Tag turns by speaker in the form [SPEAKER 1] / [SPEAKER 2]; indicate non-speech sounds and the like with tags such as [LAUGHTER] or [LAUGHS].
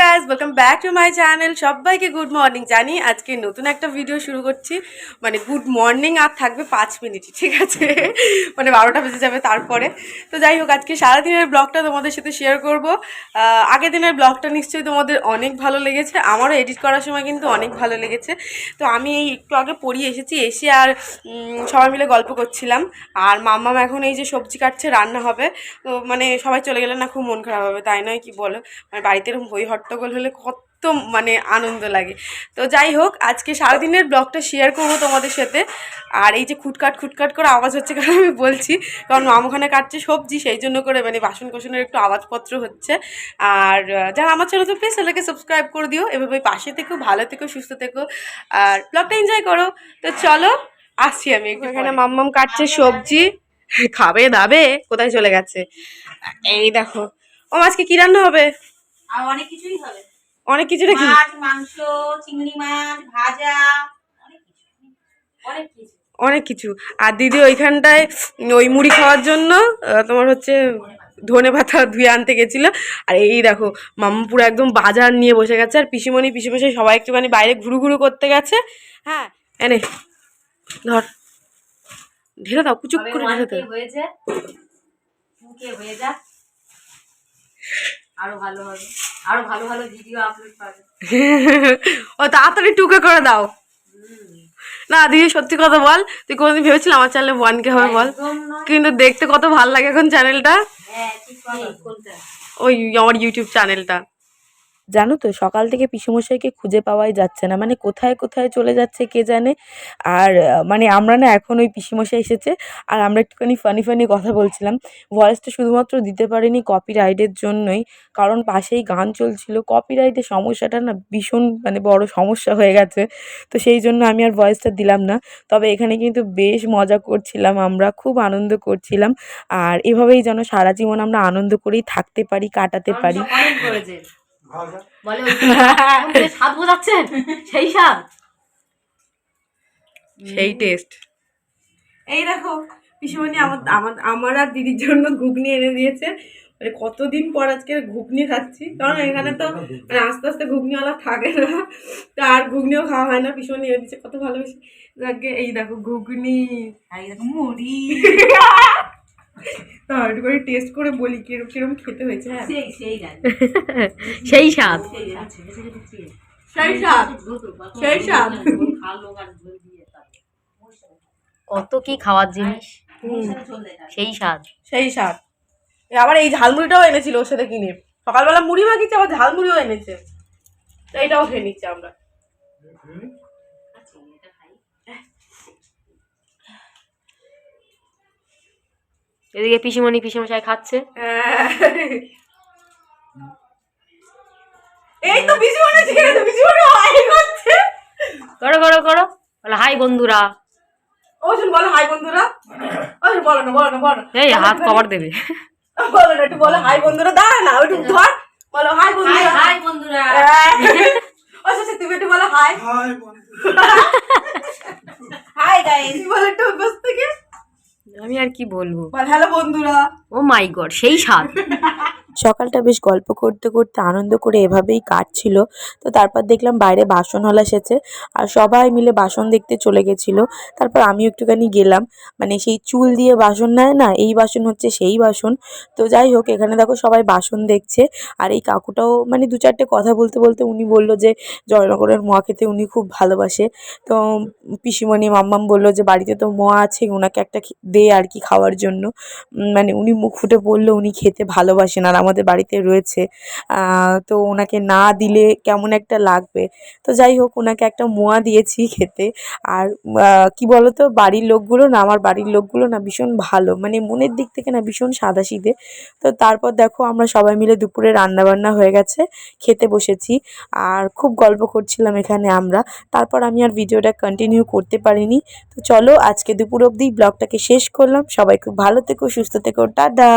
[SPEAKER 1] Guys welcome back to my channel সবাইকে good morning জানি। আজকে নতুন একটা ভিডিও শুরু করছি। মানে গুড মর্নিং আর থাকবে পাঁচ মিনিট ঠিক আছে? মানে বারোটা বেজে যাবে তারপরে। তো যাই হোক, আজকে সারাদিনের ব্লগটা তোমাদের সাথে শেয়ার করব। আগের দিনের ব্লগটা নিশ্চয়ই তোমাদের অনেক ভালো লেগেছে। আমারও এডিট করার সময় কিন্তু অনেক ভালো লেগেছে। তো আমি এই একটু আগে পড়িয়ে এসেছি, এসে আর সবাই মিলে গল্প করছিলাম। আর মাম্মাম এখন এই যে সবজি কাটছে, রান্না হবে। তো মানে সবাই চলে গেলে না খুব মন খারাপ হবে, তাই নয় কি বলো? মানে বাড়িতে এরকম হই হট্টগোল হলে কত মানে আনন্দ লাগে। তো যাই হোক আজকে সারাদিনের ব্লগটা শেয়ার করব তোমাদের সাথে। আর এই যে খুটকাট খুটকাট করে আওয়াজ হচ্ছে কারণ আমি বলছি? কারণ মাম ওখানে কাটছে সবজি সেই জন্য করে মানে বাসন কোসনের একটু আওয়াজপত্র হচ্ছে। আর যারা আমার চ্যানেল তো প্লিজ চ্যানেলকে সাবস্ক্রাইব করে দিও। এভাবে পাশে থেকো ভালো থেকো সুস্থ থেকো। আর ব্লগটা এনজয় করো। তো চলো আসছি আমি এখানে মাম্মাম কাটছে সবজি। খাবে দাবে কোথায় চলে গেছে? এই দেখো। ও আজকে কি রান্না হবে?
[SPEAKER 2] আর অনেক কিছুই হবে।
[SPEAKER 1] অনেক কিছু নাকি?
[SPEAKER 2] মাছ মাংস চিংড়ি মাছ ভাজা অনেক কিছু। অনেক কিছু।
[SPEAKER 1] অনেক কিছু। আর দিদি ওইখানটায় ওই মুড়ি খাওয়ার জন্য তোমার হচ্ছে ধনে পাতা ধুয়ে আনতে গেছিল। আর এই দেখো মাম্মা পুরো একদম বাজার নিয়ে বসে গেছে। আর পিসিমণি পিসি পিসিমশাই সবাই একটুখানি বাইরে ঘুরু ঘুরু করতে গেছে। হ্যাঁ এনে ধর। ঢেলে দাও কুচুক করে ঢেলে দাও।
[SPEAKER 2] হয়ে যাক। আরও ভালো হবে। আরও ভালো ভালো ভিডিও আপলোড পাবে। [LAUGHS]
[SPEAKER 1] ও তাড়াতাড়ি টুকে করে দাও। না দিদি সত্যি কথা বল তুই কোনোদিন ভেবেছিলাম আমার চ্যানেলে ওয়ান কে হবে বল? কিন্তু দেখতে কত ভালো লাগে এখন চ্যানেলটা
[SPEAKER 2] হ্যাঁ
[SPEAKER 1] ওই আমার ইউটিউব চ্যানেলটা
[SPEAKER 3] জানো তো সকাল থেকে পিসুমশাইকে খুঁজে পাওয়াই যাচ্ছে না। মানে কোথায় কোথায় চলে যাচ্ছে কে জানে? আর মানে আমরা না এখন ওই পিসিমশাই এসেছে আর আমরা একটুখানি ফানি ফানি কথা বলছিলাম। ভয়েসটা শুধুমাত্র দিতে পারিনি কপিরাইটের জন্যই। কারণ পাশেই গান চলছিল। কপিরাইটের সমস্যাটা না ভীষণ মানে বড় সমস্যা হয়ে গেছে। তো সেই জন্য আমি আর ভয়েসটা দিলাম না। তবে এখানে কিন্তু বেশ মজা করছিলাম আমরা খুব আনন্দ করছিলাম। আর এভাবেই যেন সারা জীবন আমরা আনন্দ করেই থাকতে পারি কাটাতে পারি।
[SPEAKER 2] বলে [LAUGHS] স্বাদ বোঝাচ্ছেন সেই স্বাদ।
[SPEAKER 1] সেই টেস্ট এই দেখো পিসুমণি আমার আমার আমার আর দিদির জন্য ঘুগনি এনে দিয়েছে। মানে কতদিন পর আজকে ঘুগনি খাচ্ছি? কারণ এখানে তো মানে আস্তে আস্তে ঘুগনিওয়ালা থাকে না। তো আর ঘুগনিও খাওয়া হয় না পিসুমণি এনে দিচ্ছে কত ভালোবেসে। এই দেখো ঘুগনি।
[SPEAKER 2] এই দেখো মুড়ি। [LAUGHS]
[SPEAKER 1] একটু করে টেস্ট করে বলি কিরম কিরম খেতে হয়েছে হ্যাঁ।
[SPEAKER 2] সেই সেই [LAUGHS]
[SPEAKER 3] সেই স্বাদ।
[SPEAKER 2] সেই দিচ্ছি
[SPEAKER 1] সেই স্বাদ। সেই স্বাদ।
[SPEAKER 3] কত কি [LAUGHS] খাওয়ার জিনিস। সেই স্বাদ।
[SPEAKER 1] সেই স্বাদ। আবার এই ঝালমুড়িটাও এনেছিল ওর সাথে কিনে। সকালবেলা মুড়ি মাখিয়েছে আবার ঝালমুড়িও এনেছে। এইটাও খেয়ে নিচ্ছি আমরা।
[SPEAKER 3] এদিকে পিসিমণি পিসিমশাই খাচ্ছে। [LAUGHS]
[SPEAKER 1] এই তো বিজু মানে ছেড়ে তো বিজু মানে হাই করছে।
[SPEAKER 3] করো করো করো। বলে হাই বন্ধুরা।
[SPEAKER 1] ও শুন বলো হাই বন্ধুরা। ও শুন বলো না বলো না বলো না।
[SPEAKER 3] এই হাত কভার দেবে।
[SPEAKER 1] বলো না একটু বলো হাই বন্ধুরা দাঁড়া না একটু ধর। বলো হাই
[SPEAKER 2] হাই
[SPEAKER 1] বন্ধুরা।
[SPEAKER 2] হাই বন্ধুরা।
[SPEAKER 1] ও আচ্ছা তুমি একটু বলো হাই।
[SPEAKER 2] হাই গাইস [LAUGHS]
[SPEAKER 1] তুমি বলো একটু
[SPEAKER 3] আমি আর কি বলব?
[SPEAKER 1] ভালো হ্যালো বন্ধুরা।
[SPEAKER 3] ও মাই গড সেই স্বাদ। [LAUGHS] সকালটা বেশ গল্প করতে করতে আনন্দ করে এভাবেই কাটছিল। তো তারপর দেখলাম বাইরে বাসনওয়ালা এসেছে আর সবাই মিলে বাসন দেখতে চলে গেছিল। তারপর আমিও একটুখানি গেলাম। মানে সেই চুল দিয়ে বাসন নেয় না, এই বাসন হচ্ছে সেই বাসন। তো যাই হোক, এখানে দেখো সবাই বাসন দেখছে। আর এই কাকুটাও মানে দু চারটে কথা বলতে বলতে উনি বলল যে জয়নগরের মোয়া খেতে উনি খুব ভালোবাসে। তো পিসিমণি মাম্মাম বলল যে বাড়িতে তো মোয়া আছে ওনাকে একটা দে আর কি খাওয়ার জন্য। মানে উনি মুখ ফুটে বলল উনি খেতে ভালোবাসেন। আর আমাদের বাড়িতে রয়েছে। তো ওনাকে না দিলে কেমন একটা লাগবে? তো যাই হোক ওনাকে একটা মোয়া দিয়েছি খেতে। আর কি বলতো, বাড়ির লোকগুলো না, আমার বাড়ির লোকগুলো না ভীষণ ভালো। মানে মনের দিক থেকে না ভীষণ সাদাসিধে। তো তারপর দেখো, আমরা সবাই মিলে দুপুরে রান্না বান্না হয়ে গেছে, খেতে বসেছি। আর খুব গল্প করছিলাম এখানে আমরা। তারপর আমি আর ভিডিওটা কন্টিনিউ করতে পারিনি। তো চলো, আজকে দুপুর অবধি ব্লগটাকে শেষ করলাম। সবাই খুব ভালো থেকো, সুস্থ থেকো, টাটা!